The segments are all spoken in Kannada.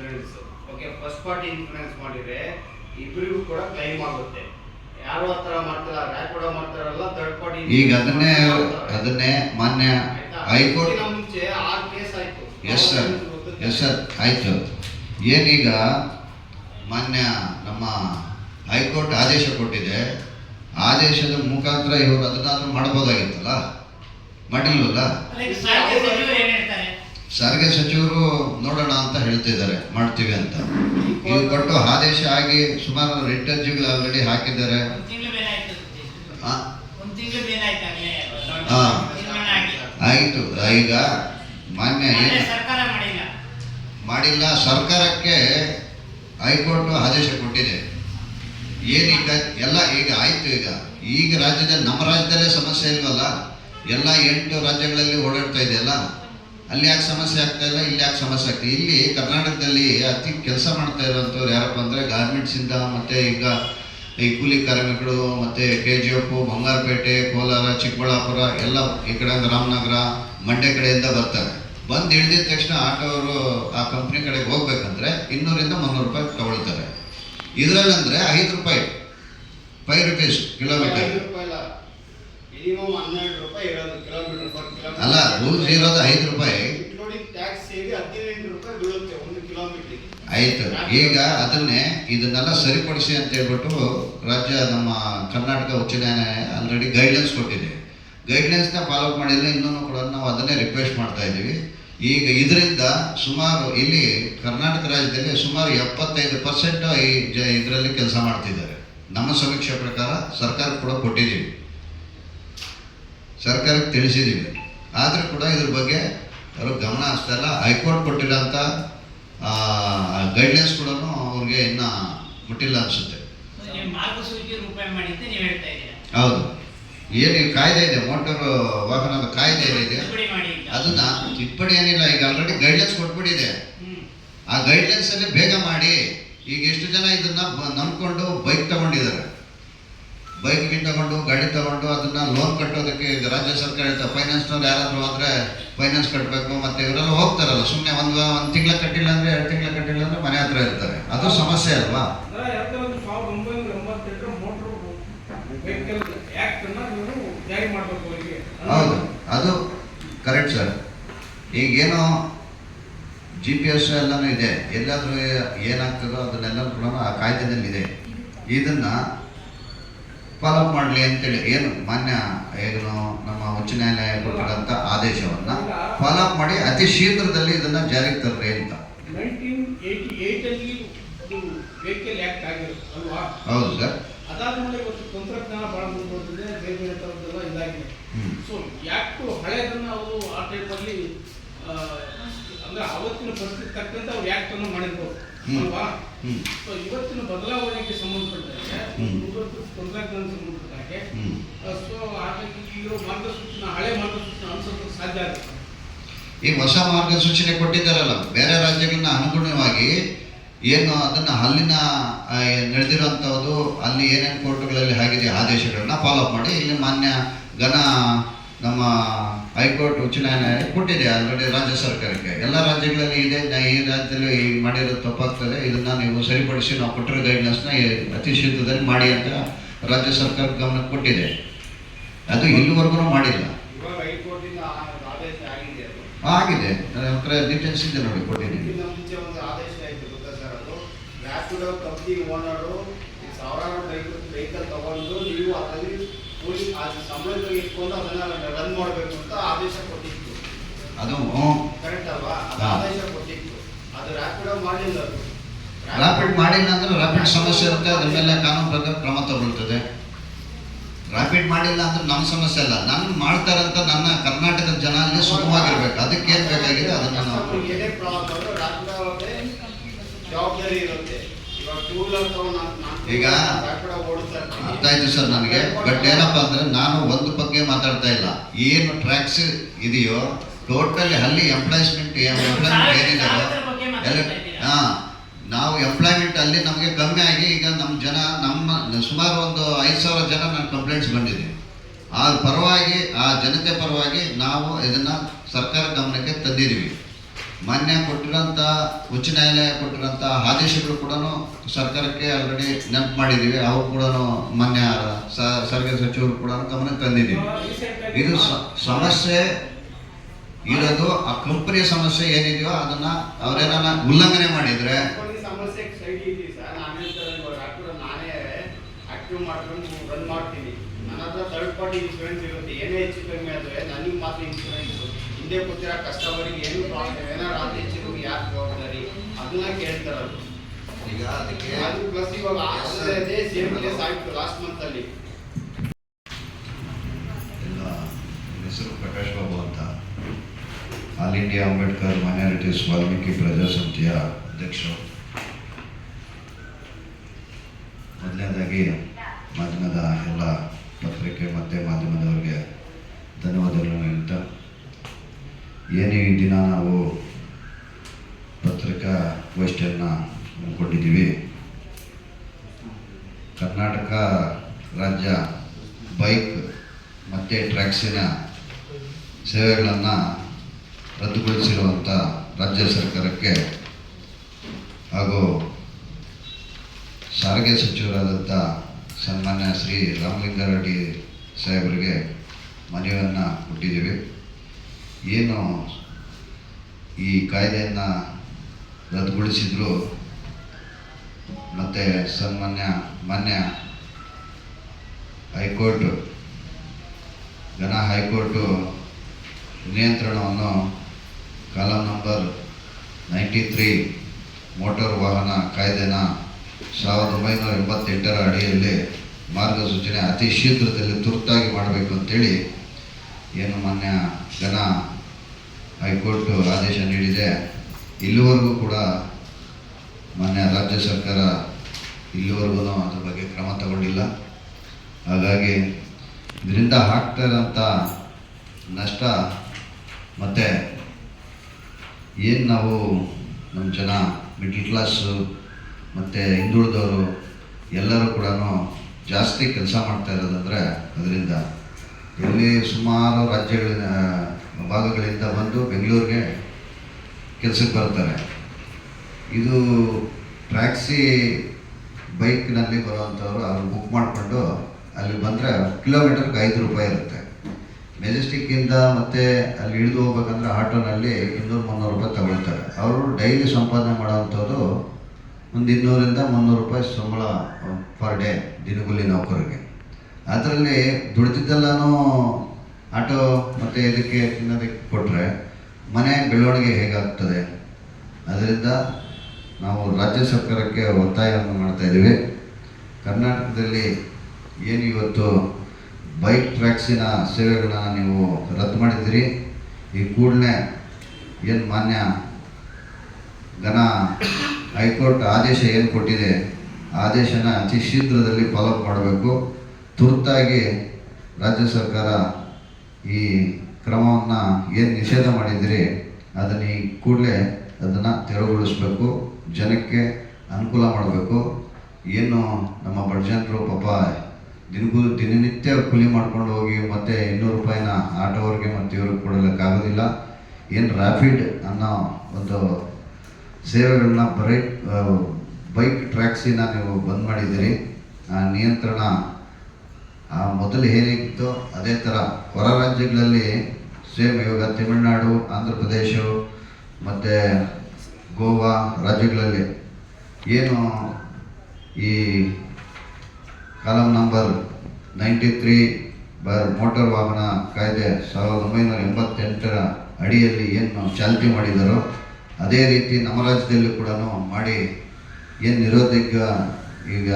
Insurance okay first party insurance ಮಾಡಿದ್ರೆ ಇಬ್ಬರಿಗೂ ಕೂಡ ಕ್ಲೈಮ್ ಆಗುತ್ತೆ. ಯಾರು ಆ ಥರ ಮಾಡ್ತಾರ ಕೂಡ ಮಾಡ್ತಾರಲ್ಲ ಥರ್ಡ್ ಪಾರ್ಟಿ ಈಗ ಅದನ್ನೇ ಅದನ್ನೇ ಮಾನ್ಯ ಹೈಕೋರ್ಟ್ ಮುಂಚೆ ಆರು ಕೇಸ್ ಆಯ್ತು. ಎಸ್ ಸರ್ ಎಸ್ ಸರ್ ಆಯಿತು. ಏನೀಗ ಮಾನ್ಯ ನಮ್ಮ ಹೈಕೋರ್ಟ್ ಆದೇಶ ಕೊಟ್ಟಿದೆ. ಆದೇಶದ ಮುಖಾಂತರ ಇವರು ಅದನ್ನಾದ್ರೂ ಮಾಡ್ಬೋದಾಗಿತ್ತಲ್ಲ ಮಾಡಿಲ್ವಲ್ಲ ಸಾರಿಗೆ ಸಚಿವರು ನೋಡೋಣ ಅಂತ ಹೇಳ್ತಿದ್ದಾರೆ ಮಾಡ್ತೀವಿ ಅಂತ. ಈಗ ಕೊಟ್ಟು ಆದೇಶ ಆಗಿ ಸುಮಾರು ರಿಟ್ ಅರ್ಜಿಗಳು ಆಲ್ರೆಡಿ ಹಾಕಿದ್ದಾರೆ. ಆಯ್ತು ಈಗ ಮಾನ್ಯ ಮಾಡಿಲ್ಲ. ಸರ್ಕಾರಕ್ಕೆ ಹೈಕೋರ್ಟ್ ಆದೇಶ ಕೊಟ್ಟಿದೆ. ಏನೀಗ ಎಲ್ಲ ಈಗ ಆಯ್ತು ಈಗ. ಈಗ ರಾಜ್ಯದಲ್ಲಿ ನಮ್ಮ ರಾಜ್ಯದಲ್ಲೇ ಸಮಸ್ಯೆ ಇಲ್ವಲ್ಲ? ಎಲ್ಲ ಎಂಟು ರಾಜ್ಯಗಳಲ್ಲಿ ಓಡಾಡ್ತಾ ಇದೆಯಲ್ಲ? ಅಲ್ಲಿ ಯಾಕೆ ಸಮಸ್ಯೆ ಆಗ್ತಾ ಇಲ್ಲ ಇಲ್ಲಿ ಯಾಕೆ ಸಮಸ್ಯೆ ಆಗ್ತದೆ ಇಲ್ಲಿ? ಕರ್ನಾಟಕದಲ್ಲಿ ಅತಿ ಕೆಲಸ ಮಾಡ್ತಾ ಇರೋಂಥವ್ರು ಯಾರಪ್ಪ ಅಂದರೆ ಗಾರ್ಮೆಂಟ್ಸಿಂದ ಮತ್ತು ಈಗ ಈ ಕೂಲಿ ಕಾರ್ಮಿಕರು ಮತ್ತು K G F Bangarapete Kolar Chikkaballapur ಎಲ್ಲ ಈ ಕಡೆ ರಾಮನಗರ ಮಂಡ್ಯ ಕಡೆಯಿಂದ ಬರ್ತಾರೆ. ಬಂದು ಇಳಿದಿದ ತಕ್ಷಣ ಆಟೋರು ಆ ಕಂಪ್ನಿ ಕಡೆಗೆ ಹೋಗ್ಬೇಕಂದ್ರೆ ಇನ್ನೂರಿಂದ ಮುನ್ನೂರು ರೂಪಾಯಿ ತಗೊಳ್ತಾರೆ. ಇದರಲ್ಲಂದರೆ ಐದು ರೂಪಾಯಿ ಫೈವ್ ರುಪೀಸ್ ಕಿಲೋಮೀಟರ್ ಅಲ್ಲ ರೂಲ್ಸ್ ಇರೋದು ಐದು ರೂಪಾಯಿ ಇನ್ಕ್ಲೂಡಿಂಗ್ ಟ್ಯಾಕ್ಸ್ ಸೇರಿ ಹದಿನೈದು ರೂಪಾಯಿ ಬೀಳುತ್ತೆ ಒಂದು ಕಿಲೋಮೀಟರ್ಗೆ ಆಯ್ತು. ಈಗ ಅದನ್ನೇ ಇದನ್ನೆಲ್ಲ ಸರಿಪಡಿಸಿ ಅಂತ ಹೇಳ್ಬಿಟ್ಟು ರಾಜ್ಯ ನಮ್ಮ ಕರ್ನಾಟಕ ಉಚ್ಚ ನ್ಯಾಯಾಲಯ ಆಲ್ರೆಡಿ ಗೈಡ್ಲೈನ್ಸ್ ಕೊಟ್ಟಿದೆ. ಗೈಡ್ಲೈನ್ಸ್ನ ಫಾಲೋ ಮಾಡಿದ್ರೆ ಇನ್ನೂ ಕೂಡ ನಾವು ಅದನ್ನೇ ರಿಕ್ವೆಸ್ಟ್ ಮಾಡ್ತಾ ಇದ್ದೀವಿ. ಈಗ ಇದರಿಂದ ಸುಮಾರು ಇಲ್ಲಿ ಕರ್ನಾಟಕ ರಾಜ್ಯದಲ್ಲಿ ಸುಮಾರು ಎಪ್ಪತ್ತೈದು ಪರ್ಸೆಂಟ್ ಈ ಜ ಇದರಲ್ಲಿ ಕೆಲಸ ಮಾಡ್ತಿದ್ದಾರೆ. ನಮ್ಮ ಸಮೀಕ್ಷೆ ಪ್ರಕಾರ ಸರ್ಕಾರ ಕೂಡ ಕೊಟ್ಟಿದ್ದೀವಿ. ಸರ್ಕಾರಕ್ಕೆ ತಿಳಿಸಿದ್ದೀವಿ. ಆದರೂ ಕೂಡ ಇದ್ರ ಬಗ್ಗೆ ಅವರು ಗಮನ ಹರಿಸ್ತಾ ಇಲ್ಲ. ಹೈಕೋರ್ಟ್ ಕೊಟ್ಟಿರೋಂಥ ಗೈಡ್ಲೈನ್ಸ್ ಕೂಡ ಅವ್ರಿಗೆ ಇನ್ನೂ ಮುಟ್ಟಿಲ್ಲ ಅನಿಸುತ್ತೆ. ಹೌದು. ಏನು ಕಾಯ್ದೆ ಇದೆ ಮೋಟಾರ್ ವಾಹನದ ಕಾಯ್ದೆ ಇಲ್ಲ. ಅದನ್ನ ತಿದ್ದುಪಡಿ ಏನಿಲ್ಲ ಈಗ ಆಲ್ರೆಡಿ ಗೈಡ್ಲೈನ್ಸ್ ಕೊಟ್ಬಿಟ್ಟಿದೆ. ಆ ಗೈಡ್ಲೈನ್ಸ್ ಅಲ್ಲಿ ಬೇಗ ಮಾಡಿ ಈಗ ಎಷ್ಟು ಜನ ಇದನ್ನ ನಂಬ್ಕೊಂಡು ಬೈಕ್ ತಗೊಂಡಿದ್ದಾರೆ? ಬೈಕ್ ತಗೊಂಡು ಗಾಡಿ ತಗೊಂಡು ಅದನ್ನ ಲೋನ್ ಕಟ್ಟೋದಕ್ಕೆ ರಾಜ್ಯ ಸರ್ಕಾರ ಹೇಳ್ತಾರೆ ಫೈನಾನ್ಸ್ನವ್ರು ಯಾರಾದರೂ ಆದ್ರೆ ಫೈನಾನ್ಸ್ ಕಟ್ಟಬೇಕು ಮತ್ತೆ ಇವರೆಲ್ಲ ಹೋಗ್ತಾರಲ್ಲ ಸುಮ್ಮನೆ ಒಂದು ಒಂದು ತಿಂಗಳ ಕಟ್ಟಿಲ್ಲ ಅಂದ್ರೆ ಎರಡು ತಿಂಗಳ ಕಟ್ಟಿಲ್ಲ ಅಂದ್ರೆ ಮನೆ ಹತ್ರ ಇರ್ತಾರೆ. ಅದು ಸಮಸ್ಯೆ ಅಲ್ವಾ? ಹೌದು ಅದು ಕರೆಕ್ಟ್ ಸರ್ ಈಗೇನು ಜಿ ಪಿ ಎಸ್ ಎಲ್ಲನೂ ಇದೆ. ಎಲ್ಲಾದರೂ ಏನಾಗ್ತದೋ ಅದನ್ನೆಲ್ಲ ಕೂಡ ಆ ಕಾಯ್ದೆದಲ್ಲಿ ಇದೆ ಇದನ್ನ ಫಾಲೋ ಮಾಡಲಿ ಅಂತೇಳಿ ಏನು ಮಾನ್ಯ ಏನು ನಮ್ಮ ಉಚ್ಚ ನ್ಯಾಯಾಲಯ ಕೊಟ್ಟಿರೋಂಥ ಆದೇಶವನ್ನ ಫಾಲೋ ಮಾಡಿ ಅತಿ ಶೀಘ್ರದಲ್ಲಿ ಇದನ್ನ ಜಾರಿಗೆ ತರ್ರಿ ಅಂತ. ಹೌದು ಸರ್. ಅದಾದ್ಮೇಲೆ ಇವತ್ತು ತಂತ್ರಜ್ಞಾನ ಬಹಳ ಮುಂದುವರೆದಿದೆ ಬೇರೆ ಬೇರೆ ಥರದ್ದೆಲ್ಲ ಇದಾಗಿದೆ. ಸೊ ಯಾಕೆ ಹಳೆಯದನ್ನ ಅವರು ಆ ಟೈಮಲ್ಲಿ ಅಂದ್ರೆ ಅವತ್ತಿನ ಪರಿಸ್ಥಿತಿ ತಕ್ಕಂತೆ ಅವ್ರು ಯಾಕೆ ಅನ್ನು ಮಾಡಿರ್ಬೋದು ಅಲ್ವಾ? ಇವತ್ತಿನ ಬದಲಾವಣೆಗೆ ಸಂಬಂಧಪಟ್ಟಂತೆ ಹ್ಮ್. ಇವತ್ತು ತಂತ್ರಜ್ಞಾನ ಸಂಬಂಧಪಟ್ಟಾಗೆ ಹ್ಮ್. ಸೊ ಹಾಗಾಗಿ ಇರೋ ಮಾರ್ಗಸೂಚನ ಹಳೆ ಮಾರ್ಗಸೂಚನ ಅನುಸರಿಸಲು ಸಾಧ್ಯ ಆಗುತ್ತೆ. ಈ ಹೊಸ ಮಾರ್ಗಸೂಚನೆ ಕೊಟ್ಟಿದ್ದಾರಲ್ಲ ಬೇರೆ ರಾಜ್ಯಗಳನ್ನ ಅನುಗುಣವಾಗಿ ಏನು ಅದನ್ನ ಅಲ್ಲಿನ ಆ, ನಡೆದಿರುವಂಥದ್ದು ಅಲ್ಲಿ ಏನೇನು ಕೋರ್ಟ್ಗಳಲ್ಲಿ ಆಗಿದೆ ಆದೇಶಗಳನ್ನ ಫಾಲೋ ಮಾಡಿ ಇಲ್ಲಿ ಮಾನ್ಯ ಘನ ನಮ್ಮ ಹೈಕೋರ್ಟ್ ಉಚ್ಚ ನ್ಯಾಯಾಲಯ ಕೊಟ್ಟಿದೆ ಆಲ್ರೆಡಿ ರಾಜ್ಯ ಸರ್ಕಾರಕ್ಕೆ. ಎಲ್ಲ ರಾಜ್ಯಗಳಲ್ಲಿ ಇದೆ ನಾ ಈ ರಾಜ್ಯದಲ್ಲಿ ಈ ಮಾಡಿರೋದು ತಪ್ಪಾಗ್ತದೆ ಇದನ್ನ ನೀವು ಸರಿಪಡಿಸಿ ನಾವು ಕೊಟ್ಟಿರೋ ಗೈಡ್ಲೈನ್ಸ್ನ ಅತಿ ಶೀಘ್ರದಲ್ಲಿ ಮಾಡಿ ಅಂತ ರಾಜ್ಯ ಸರ್ಕಾರ ಗಮನಕ್ಕೆ ಕೊಟ್ಟಿದೆ. ಅದು ಇಲ್ಲಿವರೆಗೂ ಮಾಡಿಲ್ಲ. ಆಗಿದೆ ನನ್ನ ಹತ್ರ ಡೀಟೇಲ್ಸ್ ಇದೆ ನೋಡಿ ಕೊಟ್ಟಿದ್ದೀನಿ. ಓನರು ಸಾವಿರಾರು ಬೈಕ್ ವೆಹಿಕಲ್ ತಗೊಂಡು ನೀವು ಅದರಲ್ಲಿ ಕೂಲಿ ಅದು ಸಂಬಳಕ್ಕೆ ಇಟ್ಕೊಂಡು ಅದನ್ನ ರನ್ ಮಾಡಬೇಕು ಅಂತ ಆದೇಶ ಕೊಟ್ಟಿತ್ತು. ಅದು ಕರೆಕ್ಟ್ ಅಲ್ವಾ? ಅದು ಆದೇಶ ಕೊಟ್ಟಿತ್ತು. ಅದು ರ್ಯಾಪಿಡೋ ಮಾಡಿಲ್ಲ ಅದು. ರ್ಯಾಪಿಡ್ ಮಾಡಿಲ್ಲ ಅಂದ್ರೆ ರ್ಯಾಪಿಡ್ ಸಮಸ್ಯೆ ಇರುತ್ತೆ ಅದ್ರ ಮೇಲೆ ಕಾನೂನು ಪ್ರಕಾರ ಕ್ರಮ ತಗೊಳ್ತದೆ. ರ್ಯಾಪಿಡ್ ಮಾಡಿಲ್ಲ ಅಂದ್ರೆ ನಮ್ಮ ಸಮಸ್ಯೆ ಅಲ್ಲ. ನಾನು ಮಾಡ್ತಾರಂತ ನನ್ನ ಕರ್ನಾಟಕದ ಜನ ಅಲ್ಲಿ ಸುಖವಾಗಿರ್ಬೇಕು ಅದಕ್ಕೆ ಏನ್ ಬೇಕಾಗಿದೆ ಅದನ್ನ ನಾವು ಜವಾಬ್ದಾರಿ ಇರುತ್ತೆ. ನಾನು ನಾನು ಈಗ ಅರ್ಥ ಆಯ್ತು ಸರ್ ನನಗೆ ಬಟ್ ಏನಪ್ಪ ಅಂದ್ರೆ ನಾನು ಒಂದು ಬಗ್ಗೆ ಮಾತಾಡ್ತಾ ಇಲ್ಲ. ಏನು ಟ್ರ್ಯಾಕ್ಸ್ ಇದೆಯೋ ಟೋಟಲಿ ಅಲ್ಲಿ ಎಂಪ್ಲಾಯ್ಸ್ಮೆಂಟ್ ಎಂಪ್ಲಾಯ್ಮೆಂಟ್ ಏನಿದೆ? ಹಾ ನಾವು ಎಂಪ್ಲಾಯ್ಮೆಂಟ್ ಅಲ್ಲಿ ನಮಗೆ ಕಮ್ಮಿ ಆಗಿ ಈಗ ನಮ್ಮ ಜನ ನಮ್ಮ ಸುಮಾರು ಒಂದು ಐದು ಸಾವಿರ ಜನ ನನ್ನ ಕಂಪ್ಲೇಂಟ್ಸ್ ಬಂದಿದೆ. ಆ ಪರವಾಗಿ ಆ ಜನತೆ ಪರವಾಗಿ ನಾವು ಇದನ್ನ ಸರ್ಕಾರ ಗಮನಕ್ಕೆ ತಂದಿದ್ದೀವಿ. ಮಾನ್ಯ ಕೊಟ್ಟಿರೋಂಥ, ಉಚ್ಚ ನ್ಯಾಯಾಲಯ ಕೊಟ್ಟಿರೋಂಥ ಆದೇಶಗಳು ಕೂಡ ಸರ್ಕಾರಕ್ಕೆ ಆಲ್ರೆಡಿ ನೆನಪು ಮಾಡಿದ್ದೀವಿ. ಅವು ಕೂಡ ಮಾನ್ಯ ಸಾರಿಗೆ ಸಚಿವರು ಕೂಡ ಗಮನಕ್ಕೆ ತಂದಿದ್ದೀವಿ. ಇದು ಸಮಸ್ಯೆ ಇರೋದು, ಆ ಕಂಪನಿಯ ಸಮಸ್ಯೆ ಏನಿದೆಯೋ ಅದನ್ನ ಅವರೇನ ಉಲ್ಲಂಘನೆ ಮಾಡಿದ್ರೆ ಮಾಡ್ಕೊಂಡು ರನ್ ಮಾಡ್ತೀನಿ. ಥರ್ಡ್ ಪಾರ್ಟಿ ಇನ್ಶೂರೆನ್ಸ್ ಇರುತ್ತೆ. ಏನೇ ಹೆಚ್ಚು ಕಮ್ಮಿ ಆದರೆ ನನಗೆ ಮಾತ್ರ ಇನ್ಶೂರೆನ್ಸ್ ಹಿಂದೆ ಕೂತಿರೋ ಕಸ್ಟಮರಿಗೆ ಏನು ಪ್ರಾಬ್ಲಮ್ ಏನಾರು ಆದ್ರೆ ಯಾಕೆ ಜವಾಬ್ದಾರಿ? ಅದನ್ನ ಕೇಳ್ತಾರೆ ಈಗ ಅದಕ್ಕೆ ಅದು ಪ್ಲಸ್ ಇವಾಗ. ಅದೇ ಸೇಮ್ ಕೇಸ್ ಆಯ್ತು ಲಾಸ್ಟ್ ಮಂತ್ ಅಲ್ಲಿ. ಎಲ್ಲ ಹೆಸರು ಪ್ರಕಾಶ್ ಬಾಬು ಅಂತ. All India Ambedkar minorities Valmiki ಪ್ರಜಾಸಮಿತಿಯ ಅಧ್ಯಕ್ಷರು. ಮೊದಲನೇದಾಗಿ ಮಾಧ್ಯಮದ ಎಲ್ಲ ಪತ್ರಿಕೆ ಮತ್ತು ಮಾಧ್ಯಮದವರಿಗೆ ಧನ್ಯವಾದಗಳನ್ನು ಹೇಳ್ತಾ ಏನು ದಿನ ನಾವು ಪತ್ರಿಕಾ ಗೋಷ್ಠಿಯನ್ನು ಹಮ್ಮಿಕೊಂಡಿದ್ದೀವಿ, ಕರ್ನಾಟಕ ರಾಜ್ಯ ಬೈಕ್ ಮತ್ತು ಟ್ರ್ಯಾಕ್ಸಿನ ಸೇವೆಗಳನ್ನು ರದ್ದುಗೊಳಿಸಿರುವಂಥ ರಾಜ್ಯ ಸರ್ಕಾರಕ್ಕೆ ಹಾಗೂ ಸಾರಿಗೆ ಸಚಿವರಾದಂಥ ಸನ್ಮಾನ್ಯ ಶ್ರೀ ರಾಮಲಿಂಗಾರೆಡ್ಡಿ ಸಾಹೇಬರಿಗೆ ಮನವಿಯನ್ನು ಕೊಟ್ಟಿದ್ದೀವಿ. ಏನು ಈ ಕಾಯ್ದೆಯನ್ನು ರದ್ದುಗೊಳಿಸಿದ್ರು, ಮತ್ತು ಸನ್ಮಾನ್ಯ, ಮಾನ್ಯ ಹೈಕೋರ್ಟ್, ಘನ ಹೈಕೋರ್ಟು ನಿಯಂತ್ರಣವನ್ನು column number ninety three motor ವಾಹನ ಕಾಯ್ದೆನ ಸಾವಿರದ ಒಂಬೈನೂರ ಎಂಬತ್ತೆಂಟರ ಅಡಿಯಲ್ಲಿ ಮಾರ್ಗಸೂಚನೆ ಅತಿ ಶೀಘ್ರದಲ್ಲಿ ತುರ್ತಾಗಿ ಮಾಡಬೇಕು ಅಂತೇಳಿ ಏನು ಮಾನ್ಯ ಘನ ಹೈಕೋರ್ಟ್ ಆದೇಶ ನೀಡಿದೆ. ಇಲ್ಲಿವರೆಗೂ ಕೂಡ ಮಾನ್ಯ ರಾಜ್ಯ ಸರ್ಕಾರ ಇಲ್ಲಿವರೆಗೂ ಅದ್ರ ಬಗ್ಗೆ ಕ್ರಮ ತಗೊಂಡಿಲ್ಲ. ಹಾಗಾಗಿ ಇದರಿಂದ ಆಗ್ತಾ ಇರೋಂಥ ನಷ್ಟ ಮತ್ತು ಏನು ನಾವು ನಮ್ಮ ಜನ ಮಿಡ್ಲ್ ಕ್ಲಾಸು ಮತ್ತು ಹಿಂದುಳಿದವರು ಎಲ್ಲರೂ ಕೂಡ ಜಾಸ್ತಿ ಕೆಲಸ ಮಾಡ್ತಾ ಇರೋದಂದರೆ ಅದರಿಂದ ಇಲ್ಲಿ ಸುಮಾರು ರಾಜ್ಯಗಳಿಂದ ಭಾಗಗಳಿಂದ ಬಂದು ಬೆಂಗಳೂರಿಗೆ ಕೆಲಸಕ್ಕೆ ಬರ್ತಾರೆ. ಇದು ಟ್ಯಾಕ್ಸಿ ಬೈಕ್ನಲ್ಲಿ ಬರುವಂಥವ್ರು ಅವ್ರು ಬುಕ್ ಮಾಡಿಕೊಂಡು ಅಲ್ಲಿ ಬಂದರೆ ಕಿಲೋಮೀಟರ್ಗೆ ಐದು ರೂಪಾಯಿ ಇರುತ್ತೆ. ಮೆಜೆಸ್ಟಿಕ್ಕಿಂದ ಮತ್ತೆ ಅಲ್ಲಿ ಇಳಿದು ಹೋಗ್ಬೇಕಂದ್ರೆ ಆಟೋನಲ್ಲಿ ಇನ್ನೂರು ಮುನ್ನೂರು ರೂಪಾಯಿ ತಗೊಳ್ತಾರೆ. ಅವರು ಡೈಲಿ ಸಂಪಾದನೆ ಮಾಡೋವಂಥದ್ದು ಒಂದು ಇನ್ನೂರಿಂದ ಮುನ್ನೂರು ರೂಪಾಯಿ ಸಂಬಳ ಪರ್ ಡೇ ದಿನಗೂಲಿ ನೌಕರಿಗೆ ಅದರಲ್ಲಿ ದುಡ್ದಿದ್ದೆಲ್ಲನೂ ಆಟೋ ಮತ್ತು ಇದಕ್ಕೆ ತಿನ್ನೋದಕ್ಕೆ ಕೊಟ್ಟರೆ ಮನೆ ಬೆಳವಣಿಗೆ ಹೇಗಾಗ್ತದೆ? ಅದರಿಂದ ನಾವು ರಾಜ್ಯ ಸರ್ಕಾರಕ್ಕೆ ಒತ್ತಾಯವನ್ನು ಮಾಡ್ತಾ ಇದ್ದೀವಿ. ಕರ್ನಾಟಕದಲ್ಲಿ ಏನು ಇವತ್ತು ಬೈಕ್ ಟ್ಯಾಕ್ಸಿನ ಸೇವೆಗಳನ್ನ ನೀವು ರದ್ದು ಮಾಡಿದ್ದೀರಿ? ಈ ಕೂಡಲೇ ಏನು ಮಾನ್ಯ ಘನ ಹೈಕೋರ್ಟ್ ಆದೇಶ ಏನು ಕೊಟ್ಟಿದೆ? ಆದೇಶನ ಅತಿ ಶೀಘ್ರದಲ್ಲಿ ಫಾಲೋಅಪ್ ಮಾಡಬೇಕು. ತುರ್ತಾಗಿ ರಾಜ್ಯ ಸರ್ಕಾರ ಈ ಕ್ರಮವನ್ನು ಏನು ನಿಷೇಧ ಮಾಡಿದಿರಿ, ಅದನ್ನು ಈ ಕೂಡಲೇ ಅದನ್ನು ತೆರವುಗೊಳಿಸಬೇಕು, ಜನಕ್ಕೆ ಅನುಕೂಲ ಮಾಡಬೇಕು. ಏನು ನಮ್ಮ ಬಡ ಜನರು ಪಾಪ ದಿನಗೂ ದಿನನಿತ್ಯ ಕೂಲಿ ಮಾಡ್ಕೊಂಡು ಹೋಗಿ ಮತ್ತೆ ಇನ್ನೂರು ರೂಪಾಯಿನ ಆಟೋವ್ರಿಗೆ ಮತ್ತು ಇವ್ರಿಗೆ ಕೊಡಲಿಕ್ಕಾಗೋದಿಲ್ಲ ಏನು ರ್ಯಾಪಿಡ್ ಅನ್ನೋ ಒಂದು ಸೇವೆಗಳನ್ನ ಬ್ರೈಕ್ ಬೈಕ್ ಟ್ರ್ಯಾಕ್ಸಿನ ನೀವು ಬಂದ್ ಮಾಡಿದ್ದೀರಿ. ಆ, ನಿಯಂತ್ರಣ ಮೊದಲು ಹೇಗಿತ್ತು ಅದೇ ಥರ ಹೊರ ರಾಜ್ಯಗಳಲ್ಲಿ ಸೇಮ್ ಇವಾಗ ತಮಿಳುನಾಡು, ಆಂಧ್ರ ಪ್ರದೇಶ, ಮತ್ತು ಗೋವಾ ರಾಜ್ಯಗಳಲ್ಲಿ ಏನು ಈ ಕಾಲಂ ನಂಬರ್ ನೈಂಟಿ ತ್ರೀ ಬರ್ ಮೋಟಾರ್ ವಾಹನ ಕಾಯ್ದೆ ಸಾವಿರದ ಒಂಬೈನೂರ ಎಂಬತ್ತೆಂಟರ ಅಡಿಯಲ್ಲಿ ಏನು ಚಾಲ್ತಿ ಮಾಡಿದರೋ, ಅದೇ ರೀತಿ ನಮ್ಮ ರಾಜ್ಯದಲ್ಲೂ ಕೂಡ ಮಾಡಿ ಏನು ನಿರೋಧಿಕ ಈಗ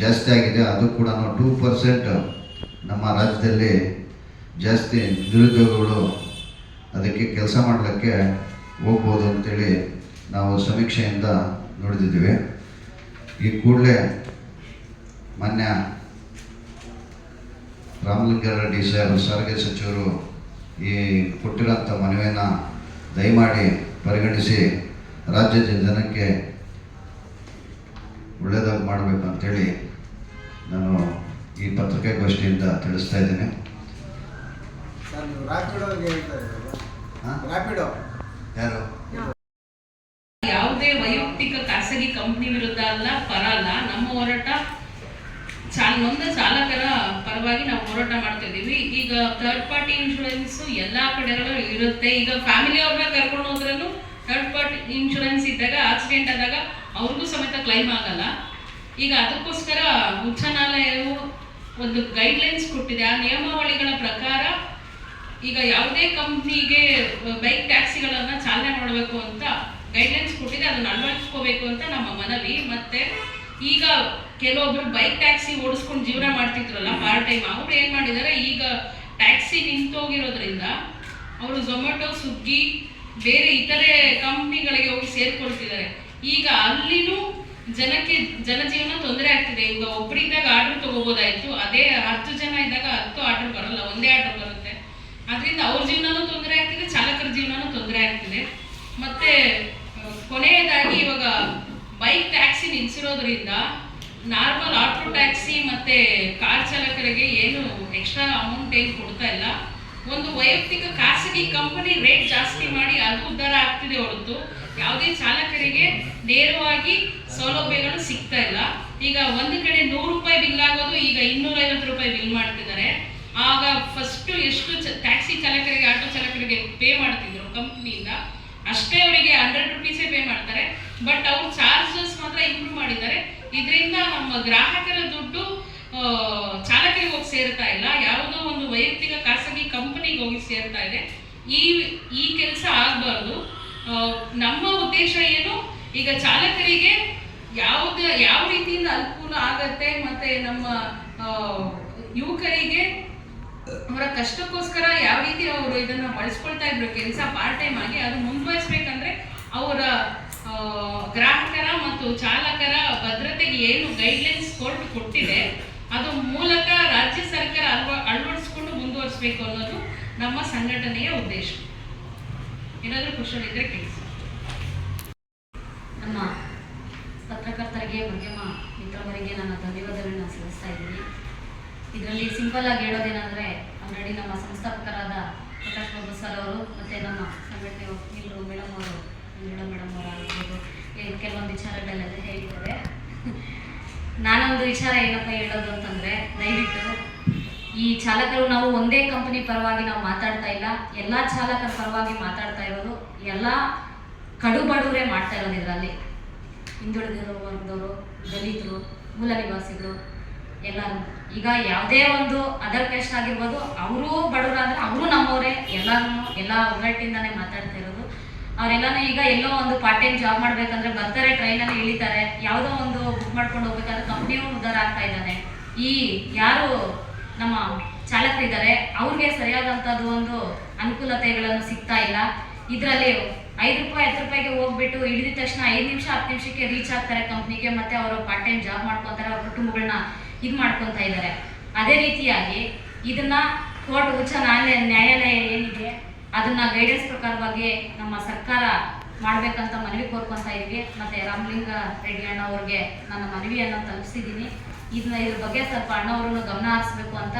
ಜಾಸ್ತಿ ಆಗಿದೆ. ಅದು ಕೂಡ ಟೂ ಪರ್ಸೆಂಟ್ ನಮ್ಮ ರಾಜ್ಯದಲ್ಲಿ ಜಾಸ್ತಿ ನಿರುದ್ಯೋಗಗಳು ಅದಕ್ಕೆ ಕೆಲಸ ಮಾಡಲಿಕ್ಕೆ ಹೋಗ್ಬೋದು ಅಂತೇಳಿ ನಾವು ಸಮೀಕ್ಷೆಯಿಂದ ನೋಡಿದ್ದೀವಿ ಈ ಕೂಡಲೇ ಮಾನ್ಯ ರಾಮಲಿಂಗಾರೆಡ್ಡಿ ಸರ್ ಸಾರಿಗೆ ಸಚಿವರು ಈ ಕೊಟ್ಟಿರೋಂಥ ಮನವಿಯನ್ನು ದಯಮಾಡಿ ಪರಿಗಣಿಸಿ ರಾಜ್ಯದ ಜನಕ್ಕೆ ಒಳ್ಳೆಯದಾಗಿ ಮಾಡಬೇಕು ಅಂಥೇಳಿ ನಾನು ಈ ಪತ್ರಿಕಾಗೋಷ್ಠಿಯಿಂದ ತಿಳಿಸ್ತಾ ಇದ್ದೇನೆ. ಯಾರು? ಯಾವುದೇ ವೈಯಕ್ತಿಕ ಖಾಸಗಿ ಕಂಪನಿ ವಿರುದ್ಧ ಅಲ್ಲ ಪರ ಅಲ್ಲ ನಮ್ಮ ಹೋರಾಟ ಒಂದು ನೊಂದ ಚಾಲಕರ ಪರವಾಗಿ ನಾವು ಹೋರಾಟ ಮಾಡ್ತಾ ಈಗ ಥರ್ಡ್ ಪಾರ್ಟಿ ಇನ್ಶೂರೆನ್ಸ್ ಎಲ್ಲಾ ಕಡೆಗಳು ಇರುತ್ತೆ. ಈಗ ಫ್ಯಾಮಿಲಿ ಅವ್ರನ್ನ ಕರ್ಕೊಂಡು ಹೋದ್ರೂ ಥರ್ಡ್ ಪಾರ್ಟಿ ಇನ್ಶೂರೆನ್ಸ್ ಇದ್ದಾಗ ಆಕ್ಸಿಡೆಂಟ್ ಆದಾಗ ಅವ್ರಿಗೂ ಸಮೇತ ಕ್ಲೈಮ್ ಆಗಲ್ಲ. ಈಗ ಅದಕ್ಕೋಸ್ಕರ ಉಚ್ಚ ನ್ಯಾಯಾಲಯವು ಒಂದು ಗೈಡ್ಲೈನ್ಸ್ ಕೊಟ್ಟಿದೆ. ಆ ನಿಯಮಾವಳಿಗಳ ಪ್ರಕಾರ ಈಗ ಯಾವುದೇ ಕಂಪ್ನಿಗೆ ಬೈಕ್ ಟ್ಯಾಕ್ಸಿಗಳನ್ನು ಚಾಲನೆ ಮಾಡಬೇಕು ಅಂತ ಗೈಡ್ಲೈನ್ಸ್ ಕೊಟ್ಟಿದೆ. ಅದನ್ನು ಅಳವಡಿಸ್ಕೋಬೇಕು ಅಂತ ನಮ್ಮ ಮನವಿ. ಮತ್ತೆ ಈಗ ಕೆಲವೊಬ್ರು ಬೈಕ್ ಟ್ಯಾಕ್ಸಿ ಓಡಿಸ್ಕೊಂಡು ಜೀವನ ಮಾಡ್ತಿದ್ರಲ್ಲ ಪಾರ್ಟ್ ಟೈಮ್ ಅವ್ರು ಏನು ಮಾಡಿದ್ದಾರೆ? ಈಗ ಟ್ಯಾಕ್ಸಿ ನಿಂತೋಗಿರೋದ್ರಿಂದ ಅವರು ಝೊಮ್ಯಾಟೊ ಸುಗ್ಗಿ ಬೇರೆ ಇತರೆ ಕಂಪ್ನಿಗಳಿಗೆ ಹೋಗಿ ಸೇರ್ಕೊಳ್ತಿದ್ದಾರೆ. ಈಗ ಅಲ್ಲಿನೂ ಜನಕ್ಕೆ, ಜನಜೀವನ ತೊಂದರೆ ಆಗ್ತಿದೆ. ಈಗ ಒಬ್ಬರಿದ್ದಾಗ ಆರ್ಡರ್ ತಗೋಬೋದಾಯ್ತು. ಅದೇ ಹತ್ತು ಜನ ಇದ್ದಾಗ ಹತ್ತು ಆರ್ಡರ್ ಬರಲ್ಲ, ಒಂದೇ ಆರ್ಡರ್ ಬರುತ್ತೆ. ಅದರಿಂದ ಅವ್ರ ಜೀವನನೂ ತೊಂದರೆ ಆಗ್ತಿದೆ, ಚಾಲಕರ ಜೀವನನೂ ತೊಂದರೆ ಆಗ್ತಿದೆ. ಮತ್ತೆ ಕೊನೆಯದಾಗಿ ಇವಾಗ ಬೈಕ್ ಟ್ಯಾಕ್ಸಿ ನಿಲ್ಸಿರೋದ್ರಿಂದ ನಾರ್ಮಲ್ ಆಟೋ ಟ್ಯಾಕ್ಸಿ ಮತ್ತೆ ಕಾರ್ ಚಾಲಕರಿಗೆ ಏನು ಎಕ್ಸ್ಟ್ರಾ ಅಮೌಂಟ್ ಏನು ಕೊಡ್ತಾ ಇಲ್ಲ. ಒಂದು ವೈಯಕ್ತಿಕ ಖಾಸಗಿ ಕಂಪನಿ ರೇಟ್ ಜಾಸ್ತಿ ಮಾಡಿ ಅದು ಉದ್ಧಾರ ಆಗ್ತಿದೆ ಹೊರತು. ಯಾವುದೇ ಚಾಲಕರಿಗೆ ನೇರವಾಗಿ ಸೌಲಭ್ಯಗಳು ಸಿಗ್ತಾ ಇಲ್ಲ. ಈಗ ಒಂದು ಕಡೆ ನೂರು ರೂಪಾಯಿ ಬಿಲ್ ಆಗೋದು, ಈಗ ಇನ್ನೂರೈವತ್ತು ರೂಪಾಯಿ ಬಿಲ್ ಮಾಡ್ತಿದ್ದಾರೆ. ಆಗ ಫಸ್ಟ್ ಎಷ್ಟು ಟ್ಯಾಕ್ಸಿ ಚಾಲಕರಿಗೆ ಆಟೋ ಚಾಲಕರಿಗೆ ಪೇ ಮಾಡ್ತಿದ್ರು ಕಂಪ್ನಿಯಿಂದ, ಅಷ್ಟೇ ಅವರಿಗೆ ಹಂಡ್ರೆಡ್ ರುಪೀಸೇ ಪೇ ಮಾಡ್ತಾರೆ. ಬಟ್ ಅವ್ರು ಚಾರ್ಜಸ್ ಮಾತ್ರ ಇಂಪ್ರೂವ್ ಮಾಡಿದ್ದಾರೆ. ಇದರಿಂದ ನಮ್ಮ ಗ್ರಾಹಕರ ದುಡ್ಡು ಚಾಲಕರಿಗೆ ಹೋಗಿ ಸೇರ್ತಾ ಇಲ್ಲ. ಯಾವುದೋ ಒಂದು ವೈಯಕ್ತಿಕ ಖಾಸಗಿ ಕಂಪನಿಗೆ ಹೋಗಿ ಸೇರ್ತಾ ಇದೆ. ಈ ಈ ಕೆಲಸ ಆಗಬಾರ್ದು. ನಮ್ಮ ಉದ್ದೇಶ ಏನು? ಈಗ ಚಾಲಕರಿಗೆ ಯಾವ್ದು, ಯಾವ ರೀತಿಯಿಂದ ಅನುಕೂಲ ಆಗತ್ತೆ ಮತ್ತೆ ನಮ್ಮ ಯುವಕರಿಗೆ ಅವರ ಕಷ್ಟಕ್ಕೋಸ್ಕರ ಯಾವ ರೀತಿ ಅವರು ಇದನ್ನ ಬಳಸ್ಕೊಳ್ತಾ ಇದ್ರು? ಕೆಲಸ ಪಾರ್ಟ್ ಟೈಮ್ ಆಗಿ ಅದು ಮುಂದುವರಿಸ್ಬೇಕಂದ್ರೆ ಅವರ ಗ್ರಾಹಕರ ಮತ್ತು ಚಾಲಕರ ಭದ್ರತೆಗೆ ಏನು ಗೈಡ್ಲೈನ್ಸ್ ಕೋರ್ಟ್ ಕೊಟ್ಟಿದೆ, ಅದು ಮೂಲಕ ರಾಜ್ಯ ಸರ್ಕಾರ ಅಳವ, ಅಳವಡಿಸ್ಕೊಂಡು ಮುಂದುವರಿಸಬೇಕು ಅನ್ನೋದು ನಮ್ಮ ಸಂಘಟನೆಯ ಉದ್ದೇಶ. ಏನಾದರೂ ಕ್ವಶನ್ ಇದ್ರೆ ಕೇಳಿಸಿ. ನಮ್ಮ ಪತ್ರಕರ್ತರಿಗೆ ಮಾಧ್ಯಮ ಮಿತ್ರವರಿಗೆ ನನ್ನ ಧನ್ಯವಾದಗಳನ್ನ ಸಲ್ಲಿಸ್ತಾ ಇದ್ದೀನಿ. ಇದರಲ್ಲಿ ಸಿಂಪಲ್ ಆಗಿ ಹೇಳೋದೇನೆಂದರೆ ಆಲ್ರೆಡಿ ನಮ್ಮ ಸಂಸ್ಥಾಪಕರಾದ ಪ್ರಕಾಶ್ ಬಾಬು ಸರ್ ಅವರು ಮತ್ತು ನಮ್ಮ ಸಂಘಟನೆ ವಕೀಲರು ಮೇಡಮ್ ಅವರು ಮೇಡಮ್ ಮೇಡಮ್ ಈ ಕೆಲವೊಂದು ವಿಚಾರಗಳೆಲ್ಲ ಹೇಳಿದ್ದಾರೆ. ನಾನೊಂದು ವಿಚಾರ ಏನಪ್ಪ ಹೇಳೋದು ಅಂತಂದರೆ, ದಯವಿಟ್ಟು ಚಾಲಕರು ನಾವು ಒಂದೇ ಕಂಪನಿ ಪರವಾಗಿ ನಾವು ಮಾತಾಡ್ತಾ ಇಲ್ಲ. ಎಲ್ಲ ಚಾಲಕರ ಪರವಾಗಿ ಮಾತಾಡ್ತಾ ಇರೋದು. ಎಲ್ಲ ಕಡು ಬಡವರೇ ಮಾಡ್ತಾ ಇರೋದು ಇದರಲ್ಲಿ. ಹಿಂದುಳಿದಿರೋ ವರ್ಗದವರು, ದಲಿತರು ಮೂಲ ನಿವಾಸಿಗಳು ಎಲ್ಲರೂ. ಈಗ ಯಾವುದೇ ಒಂದು ಅದರ್ ಕ್ಯಾಸ್ಟ್ ಆಗಿರ್ಬೋದು, ಅವರು ಬಡವರಾದ್ರೆ ಅವರು ನಮ್ಮವರೇ. ಎಲ್ಲರೂ ಎಲ್ಲ ಒಗ್ಗಟ್ಟಿಂದಾನೇ ಮಾತಾಡ್ತಾ ಇರೋದು. ಅವರೆಲ್ಲಾನು ಈಗ ಎಲ್ಲೋ ಒಂದು ಪಾರ್ಟ್ ಟೈಮ್ ಜಾಬ್ ಮಾಡ್ಬೇಕಂದ್ರೆ ಬರ್ತಾರೆ ಟ್ರೈನಲ್ಲಿ ಇಳಿತಾರೆ. ಯಾವುದೋ ಒಂದು ಬುಕ್ ಮಾಡ್ಕೊಂಡು ಹೋಗ್ಬೇಕಾದ್ರೆ ಕಂಪ್ನಿಯೂ ಉದ್ಧಾರ ಆಗ್ತಾ ಇದ್ದಾನೆ. ಈ ಯಾರು ನಮ್ಮ ಚಾಲಕರಿದ್ದಾರೆ. ಅವ್ರಿಗೆ ಸರಿಯಾದಂಥದ್ದು ಒಂದು ಅನುಕೂಲತೆಗಳನ್ನು ಸಿಗ್ತಾ ಇಲ್ಲ. ಇದರಲ್ಲಿ ಐದು ರೂಪಾಯಿ, ಹತ್ತು ರೂಪಾಯಿಗೆ ಹೋಗ್ಬಿಟ್ಟು ಹಿಡಿದ ತಕ್ಷಣ ಐದು ನಿಮಿಷ, ಹತ್ತು ನಿಮಿಷಕ್ಕೆ ರೀಚ್ ಆಗ್ತಾರೆ ಕಂಪ್ನಿಗೆ ಮತ್ತೆ ಅವರು ಪಾರ್ಟ್ ಟೈಮ್ ಜಾಬ್ ಮಾಡ್ಕೊತಾರೆ, ಅವ್ರ ಕುಟುಂಬಗಳನ್ನ ಇದು ಮಾಡ್ಕೊತಾ ಇದ್ದಾರೆ. ಅದೇ ರೀತಿಯಾಗಿ ಇದನ್ನ ಕೋರ್ಟ್ ಉಚ್ಚ ನ್ಯಾಯಾಲಯ ನ್ಯಾಯಾಲಯ ಏನಿದೆ, ಅದನ್ನ ಗೈಡೆನ್ಸ್ ಪ್ರಕಾರವಾಗಿ ನಮ್ಮ ಸರ್ಕಾರ ಮಾಡಬೇಕಂತ ಮನವಿ ಕೋರ್ಕೊತಾ ಇದೀವಿ. ಮತ್ತೆ ರಾಮಲಿಂಗ ರೆಡ್ಡಿ ಅಣ್ಣ ಅವ್ರಿಗೆ ನನ್ನ ಮನವಿಯನ್ನು ತಲುಪಿಸಿದ್ದೀನಿ. ಇದನ್ನ ಇದ್ರ ಬಗ್ಗೆ ಸ್ವಲ್ಪ ಅಣ್ಣವ್ರನ್ನ ಗಮನ ಹರಿಸ್ಬೇಕು ಅಂತ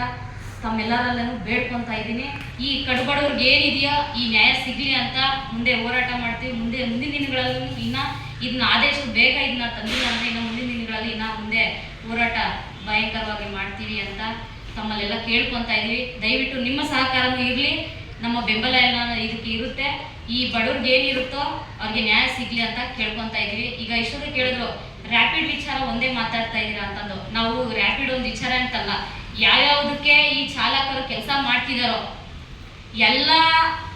ತಮ್ಮೆಲ್ಲರಲ್ಲೂ ಬೇಡ್ಕೊಂತ ಇದ್ದೀನಿ. ಈ ಕಡುಬಡವ್ರಿಗೆ ಏನಿದೆಯೋ, ಈ ನ್ಯಾಯ ಸಿಗ್ಲಿ ಅಂತ ಮುಂದೆ ಹೋರಾಟ ಮಾಡ್ತೀವಿ. ಮುಂದೆ ಮುಂದಿನ ದಿನಗಳಲ್ಲಿ ಇನ್ನ ಇದನ್ನ ಆದಷ್ಟು ಬೇಗ ಇದನ್ನ ತಂದಿಲ್ಲ ಅಂದ್ರೆ ಇನ್ನು ಮುಂದಿನ ದಿನಗಳಲ್ಲಿ ಇನ್ನ ಮುಂದೆ ಹೋರಾಟ ಭಯಂಕರವಾಗಿ ಮಾಡ್ತೀವಿ ಅಂತ ತಮ್ಮಲ್ಲೆಲ್ಲ ಕೇಳ್ಕೊಂತ ಇದೀವಿ ದಯವಿಟ್ಟು ನಿಮ್ಮ ಸಹಕಾರನೂ ಇರಲಿ. ನಮ್ಮ ಬೆಂಬಲ ಎಲ್ಲ ಇದಕ್ಕೆ ಇರುತ್ತೆ. ಈ ಬಡವ್ರಿಗೆ ಏನಿರುತ್ತೋ ಅವ್ರಿಗೆ ನ್ಯಾಯ ಸಿಗ್ಲಿ ಅಂತ ಕೇಳ್ಕೊಂತ ಇದೀವಿ ಈಗ ಇಷ್ಟೊಂದು ಕೇಳಿದ್ರು ರ್ಯಾಪಿಡ್ ವಿಚಾರ ಒಂದೇ ಮಾತಾಡ್ತಾ ಇದ್ದೀರಾ ಅಂತಂದು. ನಾವು ರ್ಯಾಪಿಡ್ ಒಂದು ವಿಚಾರ ಅಂತಲ್ಲ, ಯಾವ್ಯಾವುದಕ್ಕೆ ಈ ಚಾಲಕರು ಕೆಲಸ ಮಾಡ್ತಿದಾರೋ, ಎಲ್ಲ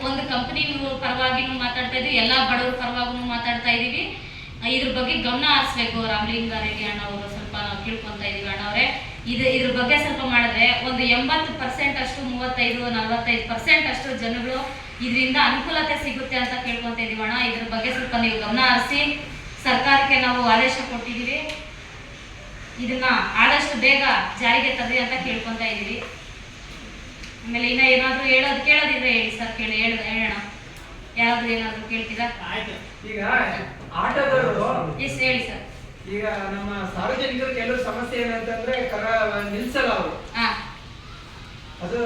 ಒಂದು ಕಂಪನಿ ಪರವಾಗಿನೂ ಮಾತಾಡ್ತಾ ಇದೀವಿ, ಎಲ್ಲ ಬಡವ್ರ ಪರವಾಗೂ ಮಾತಾಡ್ತಾ ಇದೀವಿ. ಇದ್ರ ಬಗ್ಗೆ ಗಮನ ಹರಿಸ್ಬೇಕು ರಾಮಲಿಂಗ ರೆಡ್ಡಿ ಅಣ್ಣ ಅವರು ಸ್ವಲ್ಪ ನಾವು ಕೇಳ್ಕೊಂತ ಇದೀವಿ ಅಣ್ಣವ್ರೆ ಇದು ಇದ್ರ ಬಗ್ಗೆ ಸ್ವಲ್ಪ ಮಾಡಿದ್ರೆ ಒಂದು ಎಂಬತ್ತು ಪರ್ಸೆಂಟ್ ಅಷ್ಟು, ಮೂವತ್ತೈದು, ನಲವತ್ತೈದು ಪರ್ಸೆಂಟ್ ಅಷ್ಟು ಜನಗಳು ಇದರಿಂದ ಅನುಕೂಲತೆ ಸಿಗುತ್ತೆ ಅಂತ ಕೇಳ್ಕೊಂತ ಇದೀವಿ ಅಣ್ಣ. ಇದ್ರ ಬಗ್ಗೆ ಸ್ವಲ್ಪ ನೀವು ಗಮನ ಹರಿಸಿ. ಸರ್ಕಾರಕ್ಕೆ ನಾವು ಆದೇಶ ಕೊಟ್ಟಿದ್ದೀವಿ. ಇದನ್ನ ಆದಷ್ಟು ಬೇಗ ಜಾರಿಗೆ ತರಲಿ ಅಂತ ಕೇಳ್ಕೊಂತ ಇದ್ದೀವಿ. ಆಮೇಲೆ ಇನ್ನ ಏನಾದ್ರು ಹೇಳೋದು ಕೇಳೋದಿದ್ರೆ ಹೇಳಿ ಸರ್ ಕೇಳಿ ಹೇಳ ಹೇಳೋಣ. ಯಾರಾದ್ರೂ ಏನಾದರೂ ಕೇಳ್ತೀರಾ? ಈಗ ಆಟೋದವರು ಎಸ್ ಹೇಳಿ ಸರ್. ಈಗ ನಮ್ಮ ಸಾರ್ವಜನಿಕರು ಕೆಲವು ಸಮಸ್ಯೆ ಏನಂತಂದ್ರೆ ಕರ ನಿಲ್ಸಲ್ಲ ಅವರು. ಅದು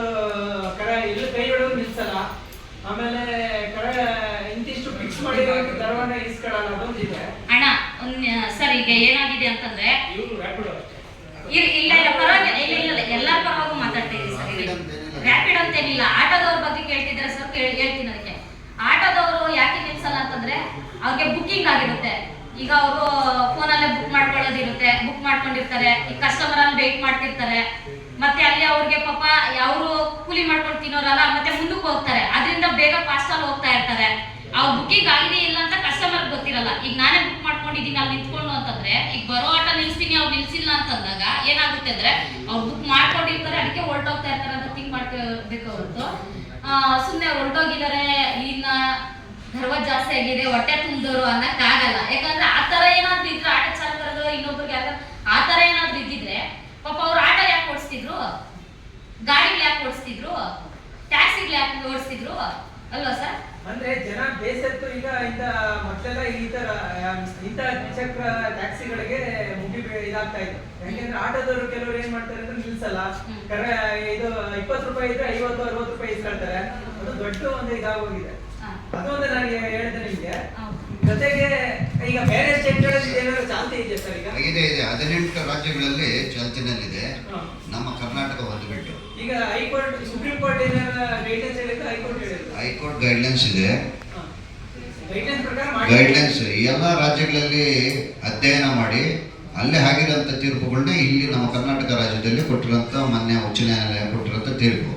ಕರ ಎಲ್ಲ ಕೈ ಹಿಡಿದು ನಿಲ್ಸಲ್ಲ. ಆಮೇಲೆ ಕರ ಇಂತಿಷ್ಟು ಮಾಡಿರೋದಕ್ಕೆ ದರವನ್ನ ಇಸ್ಕೊಳ್ಳಲ್ಲ ಅದೊಂದಿದೆ. ಸರ್ ಈಗ ಏನಾಗಿದೆ ಅಂತಂದ್ರೆ ಇಲ್ಲ ಇಲ್ಲ ಪರವಾಗಿಲ್ಲ ಇಲ್ಲ ಇಲ್ಲ ಎಲ್ಲರ ಪರವಾಗೂ ಮಾತಾಡ್ತೀವಿ ಸರ್ ರ್ಯಾಪಿಡ್ ಅಂತೇನಿಲ್ಲ ಆಟೋದವ್ರ ಬಗ್ಗೆ ಕೇಳ್ತಿದ್ರೆ ಸರ್? ಕೇಳಿ ಹೇಳ್ತೀನಿ ಅದಕ್ಕೆ. ಆಟೋದವರು ಯಾಕೆ ನಿಲ್ಸಲ್ಲ ಅಂತಂದ್ರೆ ಅವ್ರಿಗೆ ಬುಕ್ಕಿಂಗ್ ಆಗಿರುತ್ತೆ. ಈಗ ಅವರು ಫೋನಲ್ಲೇ ಬುಕ್ ಮಾಡ್ಕೊಳ್ಳೋದಿರುತ್ತೆ ಬುಕ್ ಮಾಡ್ಕೊಂಡಿರ್ತಾರೆ. ಈ ಕಸ್ಟಮರ್ ಅಲ್ಲಿ ವೇಟ್ ಮಾಡ್ತಿರ್ತಾರೆ. ಮತ್ತೆ ಅಲ್ಲಿ ಅವ್ರಿಗೆ ಪಾಪ ಅವರು ಕೂಲಿ ಮಾಡ್ಕೊಂಡು ತಿನ್ನೋರಲ್ಲ ಮತ್ತೆ ಮುಂದಕ್ಕೆ ಹೋಗ್ತಾರೆ. ಅದರಿಂದ ಬೇಗ ಫಾಸ್ಟ್ ಅಲ್ಲಿ ಹೋಗ್ತಾ ಇರ್ತಾರೆ. ಅವ್ರ ಬುಕ್ಕಿಂಗ್ ಆಗಿದೆ ಇಲ್ಲ ಅಂತ ಕಸ್ಟಮರ್ ಗೊತ್ತಿರಲ್ಲ ಈಗ ನಾನೇ ಬುಕ್ ಮಾಡ್ಕೊಂಡಿದ್ದೀನಿ, ಅಲ್ಲಿ ನಿಂತ್ಕೊಂಡು ಅಂತಂದ್ರೆ, ಈಗ ಬರೋ ಆಟ ನಿಲ್ಸ್ತೀನಿ, ಅವ್ರು ನಿಲ್ಸಿಲ್ಲ ಅಂತಂದಾಗ ಏನಾಗುತ್ತೆ ಅಂದ್ರೆ, ಅವ್ರು ಬುಕ್ ಮಾಡ್ಕೊಂಡಿರ್ತಾರೆ, ಅದಕ್ಕೆ ಹೊರಟೋಗ್ತಾ ಇರ್ತಾರೆ ಅಂತ ಥಿಂಕ್ ಮಾಡ್ಕೋಬೇಕು ಹೊರತು ಸುಮ್ಮನೆ ಹೊರಟೋಗಿದ್ದಾರೆ ಇನ್ನ ಗರ್ವ ಜಾಸ್ತಿ ಆಗಿದೆ, ಹೊಟ್ಟೆ ತುಂಬಿದವರು ಅನ್ನಕ್ಕಾಗಲ್ಲ ಯಾಕಂದ್ರೆ ಆ ತರ ಏನಾದ್ರು ಇದ್ರೆ ಆಟ ಚಾಲಕರದು, ಇನ್ನೊಬ್ರಿಗೆ ಯಾರು ಆ ತರ ಏನಾದ್ರು ಇದ್ದಿದ್ರೆ, ಪಾಪ ಅವ್ರು ಆಟ ಯಾಕೆ ಓಡಿಸ್ತಿದ್ರು? ಗಾಡಿಗಳು ಯಾಕೆ ಓಡಿಸ್ತಿದ್ರು? ಟ್ಯಾಕ್ಸಿಗಳು ಯಾಕೆ ಓಡಿಸ್ತಿದ್ರು? ಅಲ್ವಾ ಸರ್? ಅಂದ್ರೆ ಜನ ಬೇಸತ್ತು ಈಗ ಇಂತ ಮೊದಲೆಲ್ಲ ಈ ತರ ಇಂತ ದ್ವಿಚಕ್ರ ಟ್ಯಾಕ್ಸಿಗಳಿಗೆ ಮುಗಿ ಇದಾಗ್ತಾ ಇತ್ತು ಯಾಕೆಂದ್ರೆ ಆಟೋದವರು ಕೆಲವರು ಏನ್ ಮಾಡ್ತಾರೆ ಅಂದ್ರೆ ನಿಲ್ಸಲ್ಲ. ಕರೆ ಇದು ಇಪ್ಪತ್ತು ರೂಪಾಯಿ ಇದ್ರೆ ಐವತ್ತು ಅರವತ್ತು ರೂಪಾಯಿ ಇಸ್ಕೊಳ್ತಾರೆ. ಅದು ದೊಡ್ಡ ಒಂದು ಇದಾಗೋಗಿದೆ. ಅದು ಅದೊಂದು ನಾನು ಹೇಳಿದೆ ನಿಮ್ಗೆ. ಜೊತೆಗೆ ಈಗ ಬೇರೆ ಸ್ಟೇಟ್ಗಳಲ್ಲಿ ಏನಾದ್ರು ಚಾಲ್ತಿ ಇದೆ ಸರ್ ಈಗ? ಇದೆ ಇದೆ. ಹದಿನೆಂಟು ರಾಜ್ಯಗಳಲ್ಲಿ ಚಾಲ್ತಿನಲ್ಲಿದೆ. ನಮ್ಮ ಕರ್ನಾಟಕ ಒಂದು ಬಿಟ್ಟು ಈಗ ಹೈಕೋರ್ಟ್ ಸುಪ್ರೀಂ ಕೋರ್ಟ್ ಏನಾರ ಗೈಡ್ಲೈನ್ಸ್ ಹೇಳಿದ್ರೆ ಹೈಕೋರ್ಟ್ ಹೇಳಿದ್ರು. ಹೈಕೋರ್ಟ್ ಗೈಡ್ಲೈನ್ಸ್ ಇದೆ. ಗೈಡ್ಲೈನ್ಸ್ ಎಲ್ಲ ರಾಜ್ಯಗಳಲ್ಲಿ ಅಧ್ಯಯನ ಮಾಡಿ ಅಲ್ಲೇ ಆಗಿರೋಂಥ ತೀರ್ಪುಗಳನ್ನ ಇಲ್ಲಿ ನಮ್ಮ ಕರ್ನಾಟಕ ರಾಜ್ಯದಲ್ಲಿ ಕೊಟ್ಟಿರೋಂಥ ಮಾನ್ಯ ಉಚ್ಚ ನ್ಯಾಯಾಲಯ ಕೊಟ್ಟಿರೋಂಥ ತೀರ್ಪು.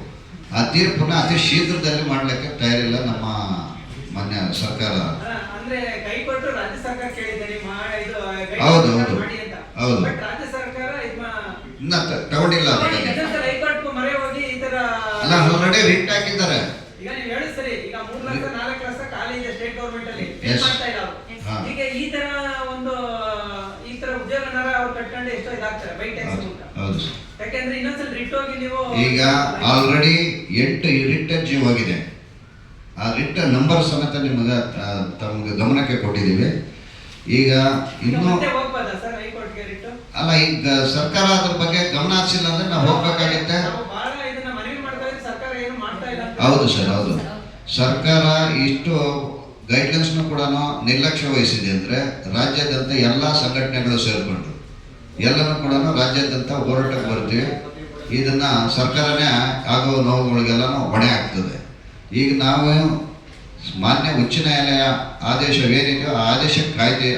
ಆ ತೀರ್ಪನ್ನ ಅತಿ ಶೀಘ್ರದಲ್ಲಿ ಮಾಡಲಿಕ್ಕೆ ತಯಾರಿಲ್ಲ ನಮ್ಮ ಮಾನ್ಯ ಸರ್ಕಾರ. ಅಂದ್ರೆ ಹೈಕೋರ್ಟ್ ರಾಜ್ಯ ಸರ್ಕಾರ ಕೇಳಿದ್ದಾರೆ ಇದು ಹೌದು, ಹೌದು. ಮಾಡಿ ಅಂತ ಹೌದು. ಬಟ್ ರಾಜ್ಯ ಸರ್ಕಾರ ಇನ್ನ ತ- ತಗೊಂಡಿಲ್ಲ ಹೈಕೋರ್ಟ್ ಮೊರೆ ಹೋಗಿ ಈ ತರ ಅಲ್ಲ ಆಲ್ರೆಡಿ ರಿಟ್ ಹಾಕಿದ್ದಾರೆ ಈಗ ನೀವು ಹೇಳಿ ಸರಿ ಈಗ ಮೂರ್ ಲಕ್ಷ ನಾಲ್ಕು ಲಕ್ಷ ಖಾಲಿ ಇದೆ ಸ್ಟೇಟ್ ಗೌರ್ಮೆಂಟ್ ಅಲ್ಲಿ Yes. ಮಾಡ್ತಾ ಇಲ್ಲ ಅವ್ರು. ಹಾ. ಈಗ ಈ ತರ ಒಂದು ಈ ತರ ಉದ್ಯೋಗನಾರ ಅವ್ರು ಕಟ್ಕೊಂಡು ಎಷ್ಟೋ ಇದಾಗ್ತಾರೆ ಟ್ಯಾಕ್ಸ್ ಹೌದು ಮೂಲಕ ಹೌದು ಯಾಕೆಂದ್ರೆ ಇನ್ನೊಂದ್ಸಲ ರಿಟ್ ಹೋಗಿ ನೀವು ಈಗ ಆಲ್ರೆಡಿ ಎಂಟು ರಿಟ್ ಅರ್ಜಿ ಹೋಗಿದೆ ಆ ರಿಟ್ ನಂಬರ್ ಸಮೇತ ನಿಮಗೆ ತಮಗೆ ಗಮನಕ್ಕೆ ಕೊಟ್ಟಿದ್ದೀವಿ. ಈಗ ಇನ್ನೂ ಅಲ್ಲ ಈಗ ಸರ್ಕಾರ ಅದ್ರ ಬಗ್ಗೆ ಗಮನ ಹರಿಸಿಲ್ಲ ಅಂದ್ರೆ ನಾವು ಹೋಗ್ಬೇಕಾಗತ್ತೆ. ಹೌದು ಸರ್ ಹೌದು. ಸರ್ಕಾರ ಇಷ್ಟು ಗೈಡ್ಲೈನ್ಸ್ನು ಕೂಡ ನಿರ್ಲಕ್ಷ್ಯ ವಹಿಸಿದೆ ಅಂದರೆ ರಾಜ್ಯಾದ್ಯಂತ ಎಲ್ಲ ಸಂಘಟನೆಗಳು ಸೇರಿಕೊಂಡು ಎಲ್ಲನೂ ಕೂಡ ರಾಜ್ಯಾದ್ಯಂತ ಹೋರಾಟಕ್ಕೆ ಬರ್ತೀವಿ. ಇದನ್ನು ಸರ್ಕಾರನೇ ಆಗೋ ನೋವುಗಳಿಗೆಲ್ಲನೂ ಹೊಣೆ ಆಗ್ತದೆ. ಈಗ ನಾವು ಮಾನ್ಯ ಉಚ್ಚ ನ್ಯಾಯಾಲಯ ಆದೇಶವೇನಿದೆಯೋ ಆ ಆದೇಶಕ್ಕೆ ಕಾಯ್ದೆ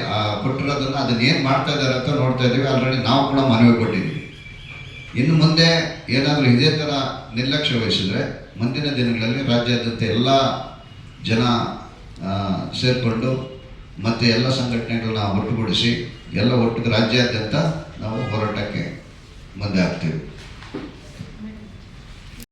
ಕೊಟ್ಟಿರೋದನ್ನು ಅದನ್ನ ಏನು ಮಾಡ್ತಾ ಇದ್ದಾರೆ ಅಂತ ನೋಡ್ತಾ ಇದ್ದೀವಿ. ಆಲ್ರೆಡಿ ನಾವು ಕೂಡ ಮನವಿ ಕೊಟ್ಟಿದ್ದೀವಿ. ಇನ್ನು ಮುಂದೆ ಏನಾದರೂ ಇದೇ ಥರ ನಿರ್ಲಕ್ಷ್ಯ ವಹಿಸಿದ್ರೆ ಮುಂದಿನ ದಿನಗಳಲ್ಲಿ ರಾಜ್ಯಾದ್ಯಂತ ಎಲ್ಲ ಜನ ಸೇರಿಕೊಂಡು ಮತ್ತು ಎಲ್ಲ ಸಂಘಟನೆಗಳನ್ನ ಒಟ್ಟುಗೂಡಿಸಿ ಎಲ್ಲ ಒಟ್ಟಿಗೆ ರಾಜ್ಯಾದ್ಯಂತ ನಾವು ಹೋರಾಟಕ್ಕೆ ಮುಂದೆ ಆಗ್ತೀವಿ